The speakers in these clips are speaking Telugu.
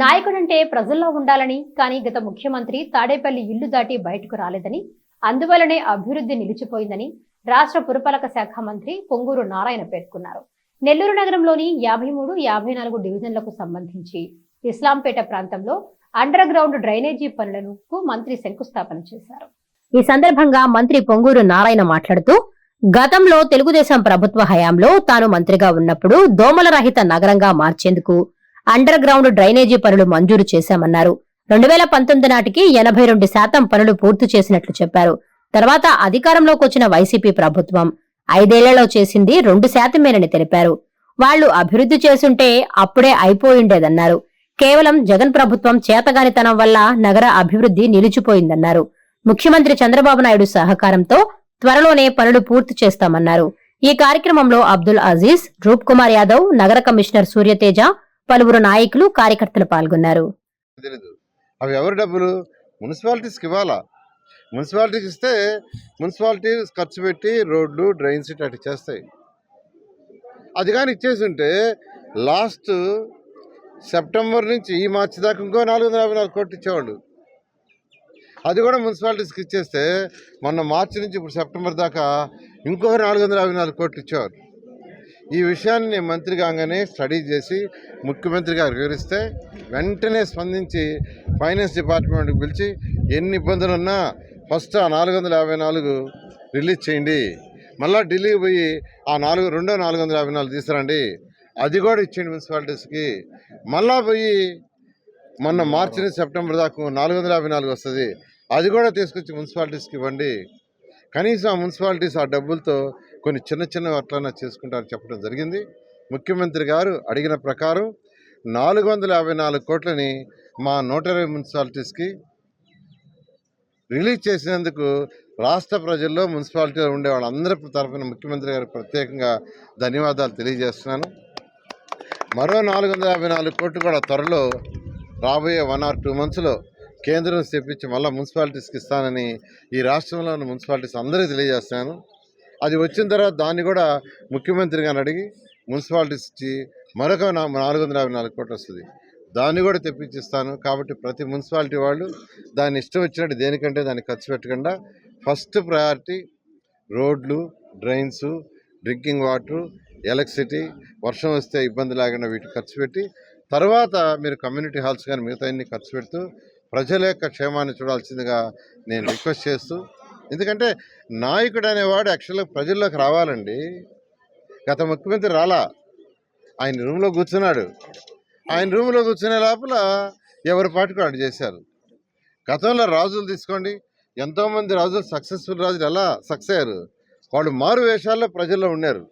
నాయకుడంటే ప్రజల్లో ఉండాలని కానీ గత ముఖ్యమంత్రి తాడేపల్లి ఇల్లు దాటి బయటకు రాలేదని అందువలనే అభివృద్ధి నిలిచిపోయిందని రాష్ట్ర పురపాలక శాఖ మంత్రి పొంగూరు నారాయణ పేర్కొన్నారు. నెల్లూరు నగరంలోని యాభై మూడు యాభై నాలుగు డివిజన్లకు సంబంధించి ఇస్లాంపేట ప్రాంతంలో అండర్ గ్రౌండ్ డ్రైనేజీ పనులకు మంత్రి శంకుస్థాపన చేశారు. ఈ సందర్భంగా మంత్రి పొంగూరు నారాయణ మాట్లాడుతూ గతంలో తెలుగుదేశం ప్రభుత్వ హయాంలో తాను మంత్రిగా ఉన్నప్పుడు దోమల రహిత నగరంగా మార్చేందుకు అండర్ గ్రౌండ్ డ్రైనేజీ పనులు మంజూరు చేశామన్నారు. రెండు వేల పంతొమ్మిది నాటికి ఎనభై రెండు శాతం పనులు పూర్తి చేసినట్లు చెప్పారు. తర్వాత అధికారంలోకి వచ్చిన వైసీపీ ప్రభుత్వం ఐదేళ్ళలో చేసింది రెండు శాతమేనని తెలిపారు. వాళ్ళు అభివృద్ధి చేసుంటే అప్పుడే అయిపోయిండేదన్నారు. కేవలం జగన్ ప్రభుత్వం చేతగానితనం వల్ల నగర అభివృద్ధి నిలిచిపోయిందన్నారు. ముఖ్యమంత్రి చంద్రబాబు నాయుడు సహకారంతో త్వరలోనే పనులు పూర్తి చేస్తామన్నారు. ఈ కార్యక్రమంలో అబ్దుల్ అజీజ్ రూప్ కుమార్ యాదవ్ నగర కమిషనర్ సూర్యతేజ పలువురు నాయకులు కార్యకర్తలు పాల్గొన్నారు. అవి ఎవరి డబ్బులు? మున్సిపాలిటీస్కి ఇవ్వాలా? మున్సిపాలిటీకి ఇస్తే మున్సిపాలిటీ ఖర్చు పెట్టి రోడ్లు డ్రైన్స్ అటు చేస్తాయి. అది కానీ ఇచ్చేసి ఉంటే లాస్ట్ సెప్టెంబర్ నుంచి ఈ మార్చి దాకా ఇంకో నాలుగు వందల యాభై నాలుగు కోట్లు ఇచ్చేవాళ్ళు. అది కూడా మున్సిపాలిటీస్కి ఇచ్చేస్తే మొన్న మార్చి నుంచి ఇప్పుడు సెప్టెంబర్ దాకా ఇంకో నాలుగు వందల యాభై నాలుగు కోట్లు ఇచ్చేవారు. ఈ విషయాన్ని మంత్రి కాగానే స్టడీ చేసి ముఖ్యమంత్రి గారు వివరిస్తే వెంటనే స్పందించి ఫైనాన్స్ డిపార్ట్మెంట్కి పిలిచి ఎన్ని ఇబ్బందులు ఉన్నా ఫస్ట్ ఆ నాలుగు వందల యాభై నాలుగు రిలీజ్ చేయండి. మళ్ళీ ఢిల్లీకి పోయి ఆ నాలుగు రెండో నాలుగు వందల యాభై నాలుగు తీసుకురండి. అది కూడా ఇచ్చేయండి మున్సిపాలిటీస్కి. మళ్ళా పోయి మొన్న మార్చి నుంచి సెప్టెంబర్ దాకా నాలుగు వందల యాభై నాలుగు వస్తుంది. అది కూడా తీసుకొచ్చి మున్సిపాలిటీస్కి ఇవ్వండి. కనీసం ఆ మున్సిపాలిటీస్ ఆ డబ్బులతో కొన్ని చిన్న చిన్న అట్లన్నా చేసుకుంటారని చెప్పడం జరిగింది. ముఖ్యమంత్రి గారు అడిగిన ప్రకారం నాలుగు వందల యాభై నాలుగు కోట్లని మా నూట ఇరవై మున్సిపాలిటీస్కి రిలీజ్ చేసినందుకు రాష్ట్ర ప్రజల్లో మున్సిపాలిటీలో ఉండే వాళ్ళందరి తరఫున ముఖ్యమంత్రి గారికి ప్రత్యేకంగా ధన్యవాదాలు తెలియజేస్తున్నాను. మరో నాలుగు వందల యాభై నాలుగు కోట్లు కూడా త్వరలో రాబోయే వన్ ఆర్ టూ మంత్స్లో కేంద్రం తెప్పించి మళ్ళీ మున్సిపాలిటీస్కి ఇస్తానని ఈ రాష్ట్రంలో ఉన్న మున్సిపాలిటీస్ అందరికీ తెలియజేస్తున్నాను. అది వచ్చిన తర్వాత దాన్ని కూడా ముఖ్యమంత్రి గారిని అడిగి మున్సిపాలిటీస్ ఇచ్చి మరొక నాలుగు వందల యాభై నాలుగు కోట్లు వస్తుంది. దాన్ని కూడా తెప్పించిస్తాను. కాబట్టి ప్రతి మున్సిపాలిటీ వాళ్ళు దాన్ని ఇష్టం వచ్చినట్టు దేనికంటే దాన్ని ఖర్చు పెట్టకుండా ఫస్ట్ ప్రయారిటీ రోడ్లు డ్రైన్స్ డ్రింకింగ్ వాటర్ ఎలక్ట్రిసిటీ వర్షం వస్తే ఇబ్బంది లేకుండా వీటికి ఖర్చు పెట్టి తర్వాత మీరు కమ్యూనిటీ హాల్స్ కానీ మిగతా ఖర్చు పెడుతూ ప్రజల యొక్క క్షేమాన్ని చూడాల్సిందిగా నేను రిక్వెస్ట్ చేస్తూ ఎందుకంటే నాయకుడు అనేవాడు యాక్చువల్గా ప్రజల్లోకి రావాలండి. గత ముఖ్యమంత్రి రాలా. ఆయన రూమ్లో కూర్చున్నాడు. ఆయన రూమ్లో కూర్చునే లోపల ఎవరి పాటికి వాడు చేశారు? గతంలో రాజులు తీసుకోండి. ఎంతోమంది రాజులు సక్సెస్ఫుల్ రాజులు ఎలా సక్సెస్ అయ్యారు? వాళ్ళు మారు వేషాల్లో ప్రజల్లో ఉన్నారు.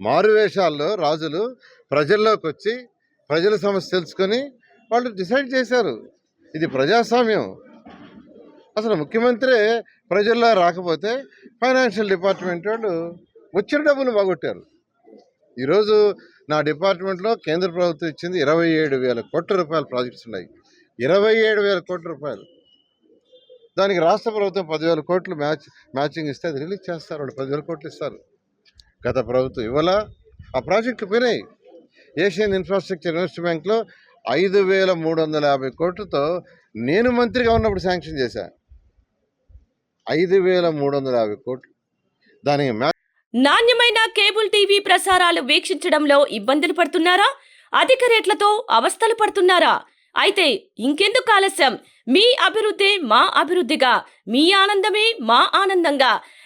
మారు వేషాల్లో రాజులు ప్రజల్లోకి వచ్చి ప్రజల సమస్య తెలుసుకొని వాళ్ళు డిసైడ్ చేశారు. ఇది ప్రజాస్వామ్యం. అసలు ముఖ్యమంత్రి ప్రజల్లో రాకపోతే ఫైనాన్షియల్ డిపార్ట్మెంట్ వాళ్ళు వచ్చిన డబ్బులు బాగొట్టారు ఈరోజు నా డిపార్ట్మెంట్లో కేంద్ర ప్రభుత్వం ఇచ్చింది ఇరవై ఏడు వేల కోట్ల రూపాయల ప్రాజెక్ట్స్ ఉన్నాయి. ఇరవై ఏడు వేల కోట్ల రూపాయలు. దానికి రాష్ట్ర ప్రభుత్వం పదివేల కోట్లు మ్యాచ్ మ్యాచింగ్ ఇస్తే అది రిలీజ్ చేస్తారు. వాళ్ళు పదివేల కోట్లు ఇస్తారు. గత ప్రభుత్వం ఇవాళ ఆ ప్రాజెక్టులు పోయినాయి. ఏషియన్ ఇన్ఫ్రాస్ట్రక్చర్ ఇన్వెస్ట్ బ్యాంక్లో ఐదు వేల మూడు వందల యాభై కోట్లతో నేను మంత్రిగా ఉన్నప్పుడు శాంక్షన్ చేశా. ఐదు వేల మూడు వందల యాభై కోట్లు. దానికి నాణ్యమైన కేబుల్ టీవీ ప్రసారాలు వీక్షించడంలో ఇబ్బందులు పడుతున్నారా? అధిక రేట్లతో అవస్థలు పడుతున్నారా? అయితే ఇంకెందుకు ఆలస్యం? మీ అభివృద్ధి మా అభివృద్ధిగా మీ ఆనందమే మా ఆనందంగా.